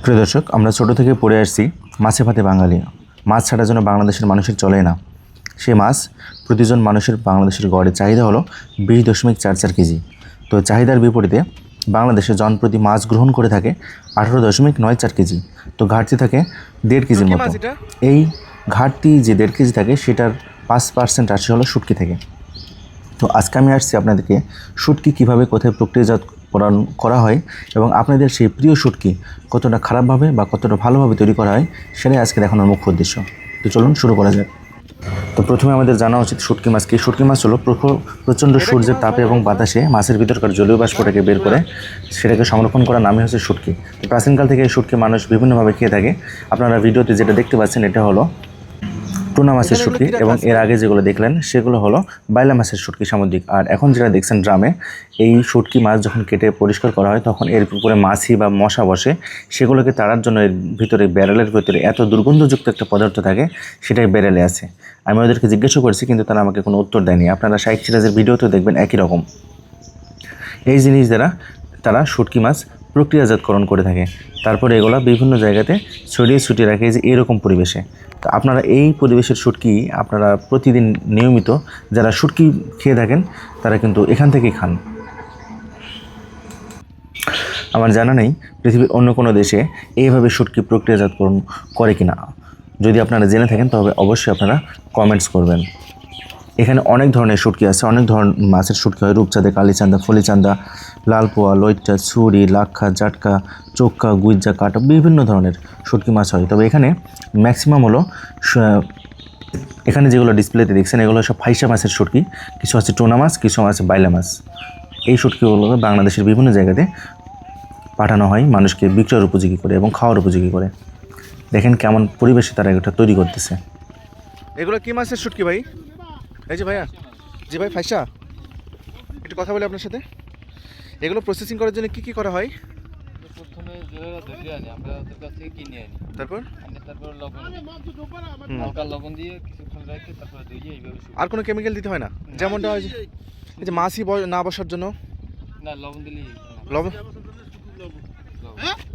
প্রিয় দর্শক আমরা ছোটো থেকে পড়ে আসছি মাছে ভাতে বাঙালি। মাছ ছাড়ার জন্য বাংলাদেশের মানুষের চলে না। সে মাছ প্রতিজন মানুষের বাংলাদেশের গড়ে চাহিদা হলো বিশ দশমিক চার চার কেজি। তো চাহিদার বিপরীতে বাংলাদেশে জনপ্রতি মাছ গ্রহণ করে থাকে আঠারো দশমিক নয় চার কেজি। তো ঘাটতি থাকে দেড় কেজির মতো। এই ঘাটতি যে দেড় কেজি থাকে সেটার পাঁচ পার্সেন্ট আসে হলো শুটকি থেকে। তো আজকে আমি আসছি আপনাদেরকে শুটকি কীভাবে কোথায় প্রক্রিয়াজাত করান করা হয় এবং আপনাদের সেই প্রিয় শুটকি কতটা খারাপভাবে বা কতটা ভালোভাবে তৈরি করা হয় সেটাই আজকে দেখানোর মুখ্য উদ্দেশ্য। তো চলুন শুরু করা যাক। তো প্রথমে আমাদের জানা উচিত শুটকি মাছ কি? শুটকি মাছ হলো প্রখর প্রচণ্ড সূর্যের তাপে এবং বাতাসে মাছের ভিতরকার জলীয় বাষ্পটাকে বের করে সেটাকে সংরক্ষণ করার নামই হচ্ছে শুটকি। তো প্রাচীনকাল থেকে এই শুটকি মানুষ বিভিন্নভাবে খেয়ে থাকে। আপনারা ভিডিওতে যেটা দেখতে পাচ্ছেন এটা হলো টুনা মাছের শুটকি এবং এর আগে যেগুলো দেখলেন সেগুলো হলো বাইলা মাছের শুটকি সামুদ্রিক। আর এখন যেটা দেখছেন ড্রামে এই শুটকি মাছ যখন কেটে পরিষ্কার করা হয় তখন এর উপরে মাছি বা মশা বসে। সেগুলোকে তাড়ার জন্য এর ভিতরে ব্যারেলের ভিতরে এত দুর্গন্ধযুক্ত একটা পদার্থ থাকে সেটাই ব্যারেলে আছে। আমি ওদেরকে জিজ্ঞাসা করেছি কিন্তু তারা আমাকে কোনো উত্তর দেয়নি। আপনারা সাইড সিরাজের ভিডিওতেও দেখবেন একই রকম। এই জিনিস দ্বারা তারা শুটকি মাছ প্রক্রিয়াজাতকরণ করে থাকে। তারপরে এগুলো বিভিন্ন জায়গাতে ছড়িয়ে ছুটিয়ে রাখে যে এরকম পরিবেশে। তো আপনারা এই পরিবেশের শুটকি আপনারা প্রতিদিন নিয়মিত যারা শুটকি খেয়ে থাকেন, তারা কিন্তু এখান থেকেই খান। আমার জানা নেই পৃথিবীর অন্য কোনো দেশে এইভাবে শুটকি প্রক্রিয়াজাতকরণ করে কিনা। যদি আপনারা জেনে থাকেন তবে অবশ্যই আপনারা কমেন্টস করবেন। এখানে অনেক ধরনের শুটকি আছে, অনেক ধরনের মাছের শুটকি হয়। রূপচাঁদা কালিচান্দা ফলিচান্দা লালপোয়া, লইট্টা, ছুরি, লাক্ষা, জাটকা, চোক্কা, গুইজা, কাটা বিভিন্ন ধরনের শুটকি মাছ হয়। তবে এখানে ম্যাক্সিমাম হলো এখানে যেগুলো ডিসপ্লেতে দেখছেন, এগুলো সব ফাইসা মাছের শুটকি। কিছু আছে টোনা মাছ, কিছু আছে বাইলা মাছ। এই শুটকিগুলো বাংলাদেশের বিভিন্ন জায়গাতে পাঠানো হয়, মানুষকে বিক্রয়ের উপযোগী করে এবং খাওয়ার উপযোগী করে। দেখেন কেমন পরিবেশে তারা এটা তৈরি করতেছে। এগুলো কি মাছের শুটকি ভাই? এই যে ভাইয়া জি ভাই ফাইসা। একটু কথা বলি আপনার সাথে। এগুলো প্রসেসিং করার জন্য কি কি করা হয়? প্রথমে যেভাবে ধরে আনি আমরা ওদের কাছ থেকে কিনে আনি। তারপর? তারপর লবণ। হালকা লবণ দিয়ে কিছুক্ষণ রেখে তারপরে ধুইয়ে এইভাবে আর কোনো কেমিক্যাল দিতে হয় না? যেমনটা হয় যে এই যে মাছই বয়- না বসার জন্য? না লবণ দিলেই লবণ?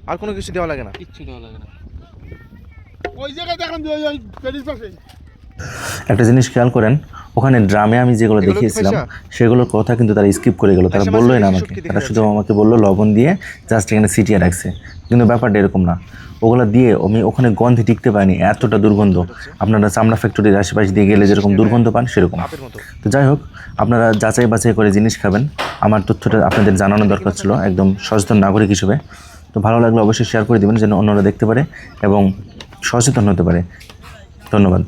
আর কোনো কিছু দেওয়া লাগে না? কিচ্ছু দেওয়া লাগে না। ওই জায়গায় দেখলাম একটা জিনিস খেয়াল করেন ওখানে ড্রামে আমি যেগুলো দেখিয়েছিলাম? সেগুলোর কথা কিন্তু তারা স্কিপ করে গেল। তারা বললোই না আমাকে তারা শুধু আমাকে বলল লবণ দিয়ে জাস্ট এখানে সিটিয়ে রাখছে। কিন্তু ব্যাপারটা এরকম না। ওগুলো দিয়ে আমি ওখানে গন্ধে টিকতে পারিনি এতটা দুর্গন্ধ। আপনারা চামড়া ফ্যাক্টরির আশেপাশে দিয়ে গেলে যেরকম দুর্গন্ধ পান সেরকম। তো যাই হোক আপনারা যাচাই বাছাই করে জিনিস খাবেন। আমার তথ্যটা আপনাদের জানানো দরকার ছিল একদম সচেতন নাগরিক হিসেবে। তো ভালো লাগলে অবশ্যই শেয়ার করে দেবেন যেন অন্যরা দেখতে পারে এবং সচেতন হতে পারে। ধন্যবাদ।